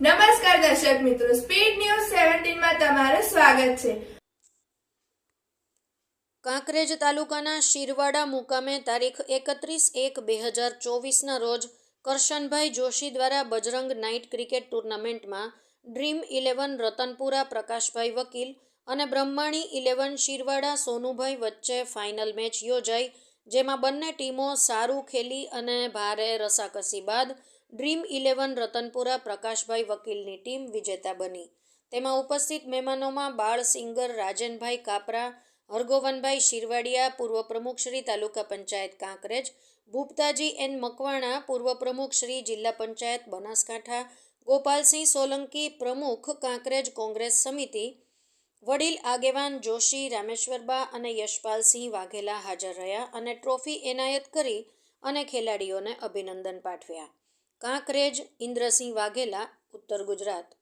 નમસ્કાર દર્શક મિત્રો સ્પીડ ન્યૂઝ સેવન્ટીનમાં તમારું સ્વાગત છે. કાંકરેજ તાલુકાના શિરવાડા મુકામે તારીખ એકત્રીસ એક બે હજાર ચોવીસના રોજ કરશનભાઈ જોશી દ્વારા બજરંગ નાઇટ ક્રિકેટ ટુર્નામેન્ટમાં ડ્રીમ ઇલેવન રતનપુરા પ્રકાશભાઈ વકીલ અને બ્રહ્માણી ઇલેવન શિરવાડા સોનુભાઈ વચ્ચે ફાઇનલ મેચ યોજાઈ, જેમાં બંને ટીમો સારું ખેલી અને ભારે રસાકસી બાદ ડ્રીમ ઇલેવન રતનપુરા પ્રકાશભાઈ વકીલની ટીમ વિજેતા બની. તેમાં ઉપસ્થિત મહેમાનોમાં બાળ સિંગર રાજનભાઈ કાપરા, હરગોવનભાઈ શિરવાડિયા, પૂર્વ પ્રમુખ શ્રી તાલુકા પંચાયત કાંકરેજ, ભૂપતાજી એન મકવાણા, પૂર્વ પ્રમુખ શ્રી જિલ્લા પંચાયત બનાસકાંઠા, ગોપાલસિંહ સોલંકી પ્રમુખ કાંકરેજ કોંગ્રેસ સમિતિ, વડીલ આગેવાન જોશી રામેશ્વરબા અને યશપાલસિંહ વાઘેલા હાજર રહ્યા અને ટ્રોફી એનાયત કરી અને ખેલાડીઓને અભિનંદન પાઠવ્યા. કાંકરેજ ઇન્દ્રસિંહ વાઘેલા ઉત્તર ગુજરાત.